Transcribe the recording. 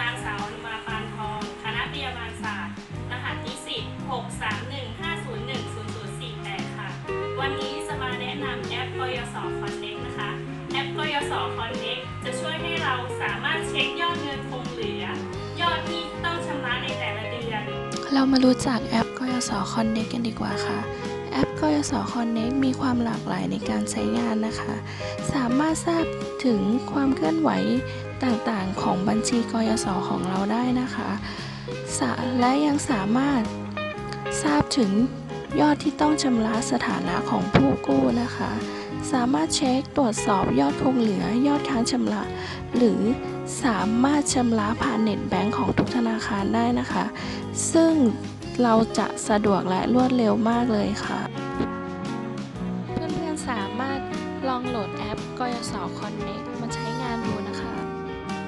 นางสาวอนุมาปานทอง คณะพยาบาลศาสตร์ รหัสนิสิต631501048 ค่ะ วันนี้จะมาแนะนำแอปกยศคอนเน็กนะคะ แอปกยศคอนเน็กจะช่วยให้เราสามารถเช็คยอดเงินคงเหลือ ยอดที่ต้องชำระในแต่ละเดือน เรามารู้จักแอปกยศคอนเน็กกันดีกว่าค่ะ แอปกยศคอนเน็กมีความหลากหลายในการใช้งานนะคะ สามารถทราบถึงความเคลื่อนไหวต่างๆ ของบัญชีกยศ ของเราได้นะคะสะและยังสามารถทราบถึงยอดที่ต้องชำระสถานะของผู้กู้นะคะ สามารถเช็คตรวจสอบยอดคงเหลือยอดค้างชำระ หรือสามารถชำระผ่านเน็ตแบงก์ของทุกธนาคารได้นะคะ ซึ่ง เราจะสะดวกและรวดเร็วมากเลยค่ะ เพื่อนๆสามารถลองโหลดแอปกยศ Connect